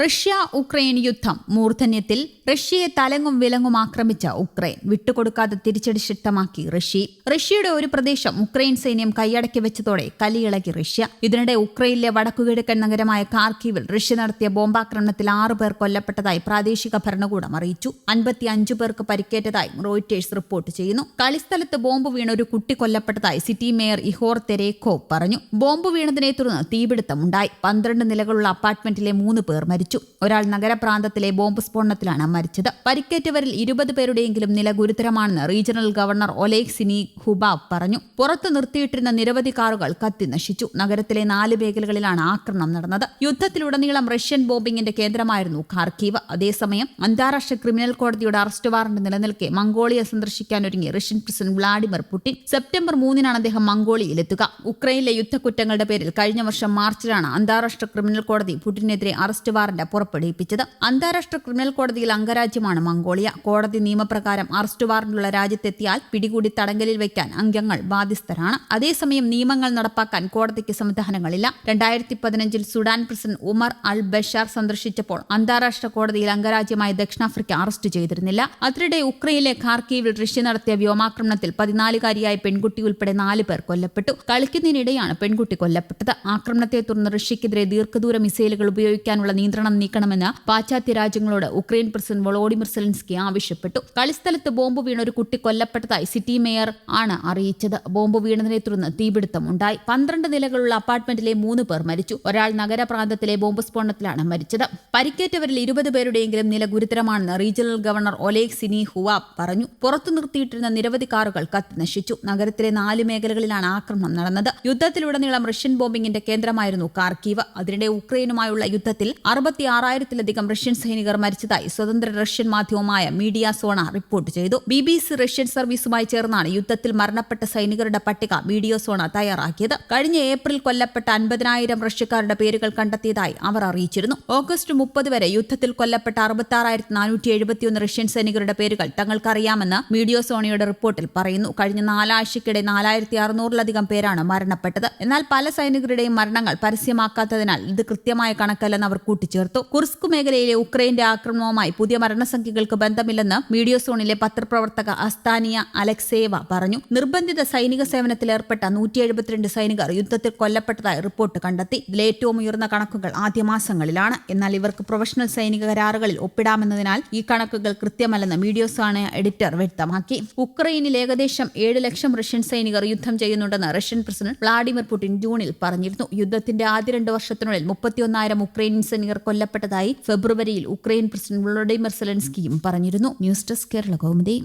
Russia Ukraine യുദ്ധം. മൂർധന്യത്തിൽ റഷ്യയെ തലങ്ങും വിലങ്ങും ആക്രമിച്ച ഉക്രൈൻ. വിട്ടുകൊടുക്കാതെ തിരിച്ചടി ശക്തമാക്കി റഷ്യ. റഷ്യയുടെ ഒരു പ്രദേശം ഉക്രൈൻ സൈന്യം കൈയടക്കി വെച്ചതോടെ കലിയിളകി റഷ്യ. ഇതിനിടെ ഉക്രൈനിലെ വടക്കുകിഴക്കൻ നഗരമായ കാർക്കീവിൽ റഷ്യ നടത്തിയ ബോംബാക്രമണത്തിൽ ആറു പേർ കൊല്ലപ്പെട്ടതായി പ്രാദേശിക ഭരണകൂടം അറിയിച്ചു. അൻപത്തി അഞ്ചു പേർക്ക് പരിക്കേറ്റതായി റോയിറ്റേഴ്സ് റിപ്പോർട്ട് ചെയ്യുന്നു. കളിസ്ഥലത്ത് ബോംബ് വീണ ഒരു കുട്ടി കൊല്ലപ്പെട്ടതായി സിറ്റി മേയർ ഇഹോർ തെരേഖോ പറഞ്ഞു. ബോംബ് വീണതിനെ തുടർന്ന് തീപിടുത്തമുണ്ടായി. പന്ത്രണ്ട് നിലകളുള്ള അപ്പാർട്ട്മെന്റിലെ മൂന്ന് പേർ മരിച്ചു. ഒരാൾ നഗരപ്രാന്തത്തിലെ ബോംബ് സ്ഫോടനത്തിലാണ് മരിച്ചത്. പരിക്കേറ്റവരിൽ ഇരുപത് പേരുടെയെങ്കിലും നില ഗുരുതരമാണെന്ന് regional governor Oleg Syniehubov പറഞ്ഞു. പുറത്തു നിർത്തിയിട്ടിരുന്ന നിരവധി കാറുകൾ കത്തി നശിച്ചു. നഗരത്തിലെ നാല് മേഖലകളിലാണ് ആക്രമണം നടന്നത്. യുദ്ധത്തിലുടനീളം റഷ്യൻ ബോംബിംഗിന്റെ കേന്ദ്രമായിരുന്നു ഖാർക്കീവ്. അതേസമയം അന്താരാഷ്ട്ര ക്രിമിനൽ കോടതിയുടെ അറസ്റ്റ് വാറന്റ് നിലനിൽക്കെ Mongolia സന്ദർശിക്കാനൊരുങ്ങി Russian president Vladimir Putin. September മൂന്നിനാണ് അദ്ദേഹം മംഗോളിയയിൽ എത്തുക ഉക്രൈനിലെ യുദ്ധക്കുറ്റങ്ങളുടെ പേരിൽ കഴിഞ്ഞ വർഷം മാർച്ചിലാണ് അന്താരാഷ്ട്ര ക്രിമിനൽ കോടതി പുടിനെതിരെ അറസ്റ്റ് വാറന്റ് പുറപ്പെടുവിപ്പിച്ചത്. അന്താരാഷ്ട്ര ക്രിമിനൽ കോടതിയിൽ അംഗരാജ്യമാണ് മംഗോളിയ. കോടതി നിയമപ്രകാരം അറസ്റ്റ് വാറന്റുള്ള രാജ്യത്തെത്തിയാൽ പിടികൂടി തടങ്കലിൽ വയ്ക്കാൻ അംഗങ്ങൾ ബാധ്യസ്ഥരാണ്. അതേസമയം നിയമങ്ങൾ നടപ്പാക്കാൻ കോടതിക്ക് സംവിധാനങ്ങളില്ല. രണ്ടായിരത്തി പതിനഞ്ചിൽ Sudan president Omar al Bashir സന്ദർശിച്ചപ്പോൾ അന്താരാഷ്ട്ര കോടതിയിൽ അംഗരാജ്യമായ ദക്ഷിണാഫ്രിക്ക അറസ്റ്റ് ചെയ്തിരുന്നില്ല. അതിനിടെ ഉക്രൈനിലെ ഖാർക്കീവിൽ റഷ്യ നടത്തിയ വ്യോമാക്രമണത്തിൽ പതിനാലുകാരിയായ പെൺകുട്ടി ഉൾപ്പെടെ നാല് പേർ കൊല്ലപ്പെട്ടു. കളിക്കുന്നതിനിടെയാണ് പെൺകുട്ടി കൊല്ലപ്പെട്ടത്. ആക്രമണത്തെ തുടർന്ന് റഷ്യക്കെതിരെ ദീർഘദൂര മിസൈലുകൾ ഉപയോഗിക്കാനുള്ള നിയന്ത്രണം നീക്കണമെന്ന് പാശ്ചാത്യ രാജ്യങ്ങളോട് ഉക്രൈൻ പ്രസിഡന്റ് വളോഡിമിർ സെലൻസ്കി ആവശ്യപ്പെട്ടു. കളിസ്ഥലത്ത് ബോംബ് വീണ ഒരു കുട്ടി കൊല്ലപ്പെട്ടതായി സിറ്റി മേയർ ആണ് അറിയിച്ചത്. ബോംബ് വീണതിനെ തുടർന്ന് തീപിടുത്തമുണ്ടായി പന്ത്രണ്ട് നിലകളുള്ള അപ്പാർട്ട്മെന്റിലെ മൂന്ന് പേർ മരിച്ചു. ഒരാൾ നഗരപ്രാന്തത്തിലെ ബോംബ് സ്ഫോടനത്തിലാണ് മരിച്ചത്. പരിക്കേറ്റവരിൽ ഇരുപത് പേരുടെയെങ്കിലും നില ഗുരുതരമാണെന്ന് regional governor Oleg Syniehubov പറഞ്ഞു. പുറത്തു നിർത്തിയിട്ടിരുന്ന നിരവധി കാറുകൾ കത്തി നശിച്ചു. നഗരത്തിലെ നാല് മേഖലകളിലാണ് ആക്രമണം നടന്നത്. യുദ്ധത്തിലുടനീളം റഷ്യൻ ബോംബിംഗിന്റെ കേന്ദ്രമായിരുന്നു കാർക്കീവ്. അതിനിടെ ഉക്രൈനുമായുള്ള യുദ്ധത്തിൽ അറുപത്തി ആറായിരത്തിലധികം റഷ്യൻ സൈനികർ മരിച്ചതായി സ്വതന്ത്ര റഷ്യൻ മാധ്യമമായ മീഡിയ സോണ റിപ്പോർട്ട് ചെയ്തു. ബി ബി സി റഷ്യൻ സർവീസുമായി ചേർന്നാണ് യുദ്ധത്തിൽ മരണപ്പെട്ട സൈനികരുടെ പട്ടിക മീഡിയ സോണ തയ്യാറാക്കിയത്. കഴിഞ്ഞ ഏപ്രിൽ കൊല്ലപ്പെട്ട അൻപതിനായിരം റഷ്യക്കാരുടെ പേരുകൾ കണ്ടെത്തിയതായി അവർ അറിയിച്ചിരുന്നു. ഓഗസ്റ്റ് മുപ്പത് വരെ യുദ്ധത്തിൽ കൊല്ലപ്പെട്ട അറുപത്തി നാനൂറ്റി എഴുപത്തിയൊന്ന് റഷ്യൻ സൈനികരുടെ പേരുകൾ തങ്ങൾക്കറിയാമെന്ന് മീഡിയ സോണയുടെ റിപ്പോർട്ടിൽ പറയുന്നു. കഴിഞ്ഞ നാലാഴ്ചയ്ക്കിടെ നാലായിരത്തി അറുന്നൂറിലധികം പേരാണ് മരണപ്പെട്ടത്. എന്നാൽ പല സൈനികരുടെയും മരണങ്ങൾ പരസ്യമാക്കാത്തതിനാൽ ഇത് കൃത്യമായ കണക്കല്ലെന്ന് അവർ കൂട്ടിച്ചേർത്തു. കുർസ്ക് മേഖലയിലെ ഉക്രൈന്റെ ആക്രമണവുമായി പുതിയ മരണസംഖ്യകൾക്ക് ബന്ധമില്ലെന്ന് മീഡിയോ സോണിലെ പത്രപ്രവർത്തക അസ്താനിയ അലക്സേവ പറഞ്ഞു. നിർബന്ധിത സൈനിക സേവനത്തിലേർപ്പെട്ട നൂറ്റി എഴുപത്തിരണ്ട് സൈനികർ യുദ്ധത്തിൽ കൊല്ലപ്പെട്ടതായി റിപ്പോർട്ട് കണ്ടെത്തി. ഇതിലേറ്റവും ഉയർന്ന കണക്കുകൾ ആദ്യ മാസങ്ങളിലാണ്. എന്നാൽ ഇവർക്ക് പ്രൊഫഷണൽ സൈനിക കരാറുകളിൽ ഒപ്പിടാമെന്നതിനാൽ ഈ കണക്കുകൾ കൃത്യമല്ലെന്ന് മീഡിയോ സോണ എഡിറ്റർ വ്യക്തമാക്കി. ഉക്രൈനിൽ ഏകദേശം ഏഴ് ലക്ഷം റഷ്യൻ സൈനികർ യുദ്ധം ചെയ്യുന്നുണ്ടെന്ന് റഷ്യൻ പ്രസിഡന്റ് വ്ളാഡിമിർ പുടിൻ ജൂണിൽ പറഞ്ഞിരുന്നു. യുദ്ധത്തിന്റെ ആദ്യ രണ്ട് വർഷത്തിനുള്ളിൽ മുപ്പത്തിയൊന്നായിരം ഉക്രൈനിയൻ സൈനികർ കൊല്ലപ്പെട്ടതായി ഫെബ്രുവരിയിൽ ഉക്രൈൻ പ്രസിഡന്റ് വ്ളോഡിമിർ സെലൻസ്കിയും പറഞ്ഞിരുന്നു. News desk Kerala Kaumudi.